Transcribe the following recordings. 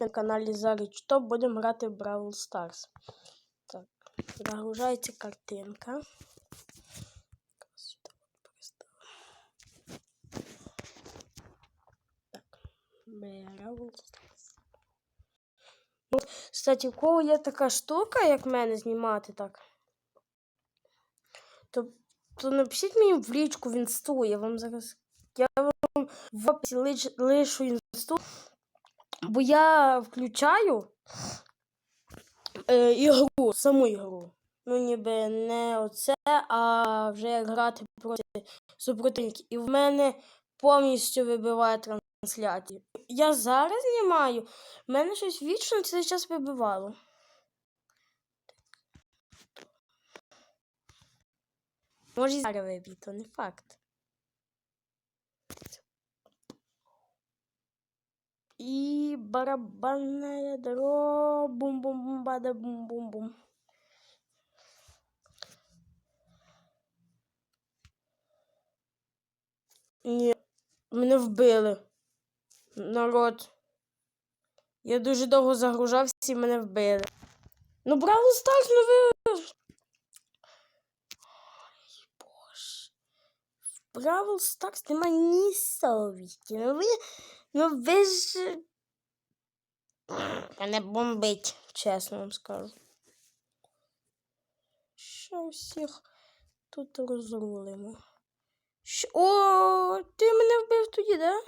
на каналі Зарич Топ будемо грати в Brawl Stars. Так, загружається картинка. Так. Ну, кстати, у кого є така штука, як мене знімати так, то, то напишіть мені в лічку в інсту, я вам зараз. Я вам в описі лиш, лишу інсту. Бо я включаю е, ігру, саму ігру. Ну, ніби не оце, а вже як грати проти супротивників. І в мене повністю вибиває трансляцію. Я зараз знімаю, в мене щось вічно цей час вибивало. Може, зараз виб'є, то не факт. И барабанное дро бум бум бум бада бум бум бум Ні, мене вбили. Народ. Я дуже довго загружався і мене вбили. Ну, Бравл Старс, ну ви. Ой, боже. В Бравл Старс немає ні совісті. Ну ви. Ну ви ж. Мене бомбить, чесно вам скажу. Що всіх тут розрулимо. Що? О, ти мене вбив тоді, да?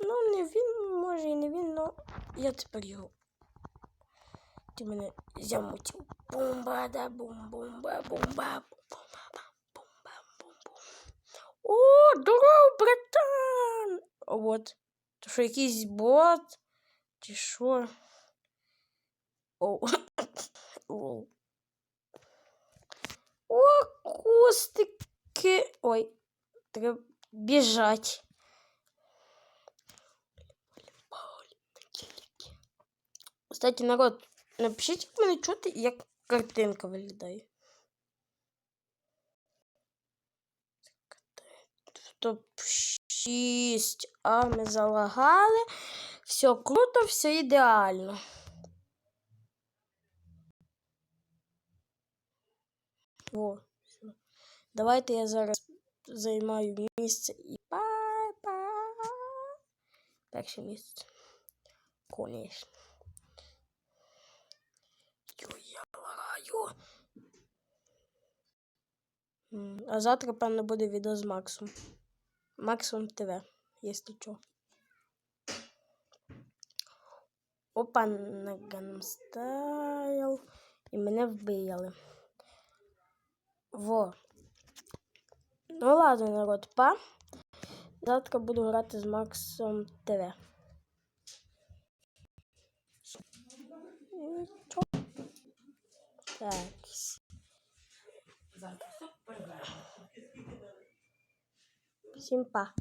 Ну, не він, може і не він, але я тепер його. Ти мене замутив. Бомба, да, бум, бомба, бомба, бомба, бомба, бомба. О, здоров, братан! От. То що якийсь бот? Чи що? О, О. О, кустики. Ой, треба біжать. Кстати, народ, напишіть як мене чути, як картинка виглядає. Топ-6. А, ми залагали. Все круто, все ідеально. О, все. Давайте я зараз займаю місце і бай-бай. Перше місце. Конечно. Йо, я лагаю. А завтра, певно, буде відео з Максом. Максом ТВ, якщо що. Опа, на Ганстайл. І мене вбили. Во. Ну ладно, народ, па. Завтра буду грати з Максом ТВ. Так. Всім па.